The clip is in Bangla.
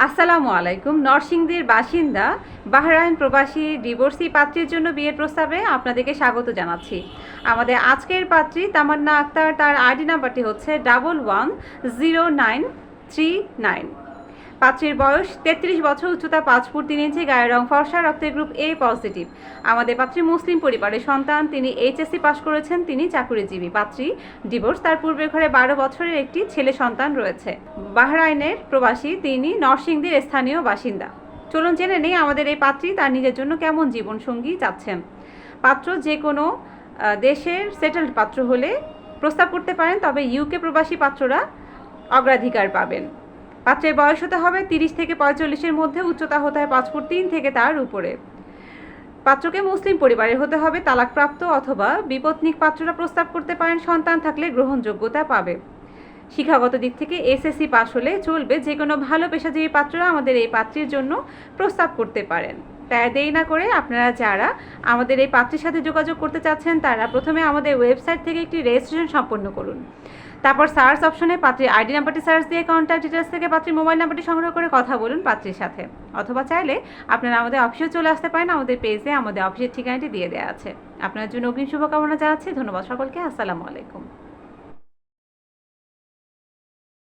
আসসালামু আলাইকুম, নরসিংদীর বাসিন্দা বাহরাইন প্রবাসী ডিভোর্সি পাত্রীর জন্য বিয়ের প্রস্তাবে আপনাদেরকে স্বাগত জানাচ্ছি। আমাদের আজকের পাত্রী তামান্না আক্তার, তার আইডি নাম্বারটি হচ্ছে double one zero nine three nine. পাত্রীর বয়স, তেত্রিশ বছর উচ্চতা, পাঁচ ফুট তিন ইঞ্চি, গায়ের রং ফর্সা, রক্তের গ্রুপ এ পজিটিভ আমাদের পাত্রী মুসলিম পরিবারের সন্তান, তিনি এইচএসসি পাশ করেছেন, তিনি চাকুরিজীবী। পাত্রী ডিভোর্স তার পূর্বের ঘরে বারো বছরের একটি ছেলে সন্তান রয়েছে। বাহরাইনের প্রবাসী, তিনি নরসিংদীর স্থানীয় বাসিন্দা। চলুন জেনে নেই আমাদের এই পাত্রী তার নিজের জন্য কেমন জীবনসঙ্গী চাচ্ছেন পাত্র যে কোনো দেশের সেটেলড পাত্র হলে প্রস্তাব করতে পারেন, তবে ইউকে প্রবাসী পাত্ররা অগ্রাধিকার পাবেন। পাত্রের বয়স হতে হবে তিরিশ থেকে পঁয়তাল্লিশের মধ্যে, উচ্চতা হতে হয় পাঁচ ফুট তিন থেকে তার উপরে। পাত্রকে মুসলিম পরিবারের হতে হবে, তালাকপ্রাপ্ত অথবা বিপত্নিক পাত্ররা প্রস্তাব করতে পারেন, সন্তান থাকলে গ্রহণযোগ্যতা পাবে। শিক্ষাগত দিক থেকে এসএসসি পাশ হলে চলবে যে কোনো ভালো পেশাজীবী পাত্ররা আমাদের এই পাত্রীর জন্য প্রস্তাব করতে পারেন। তাই দেরি না করে আপনারা যারা আমাদের এই পাত্রীর সাথে যোগাযোগ করতে চাচ্ছেন, তারা প্রথমে আমাদের ওয়েবসাইট থেকে একটি রেজিস্ট্রেশন সম্পন্ন করুন। তারপর সার্চ অপশনে পাত্রীর আইডি নাম্বারটি সার্চ দিয়ে কন্ট্যাক্ট ডিটেলস থেকে পাত্রীর মোবাইল নাম্বারটি সংগ্রহ করে কথা বলুন পাত্রীর সাথে। অথবা চাইলে আপনারা আমাদের অফিসেও চলে আসতে পারেন, আমাদের পেজে আমাদের অফিসের ঠিকানাটি দিয়ে দেওয়া আছে। আপনার জন্য অগ্রিম শুভকামনা জানাচ্ছি, ধন্যবাদ সকলকে, আসসালামু আলাইকুম।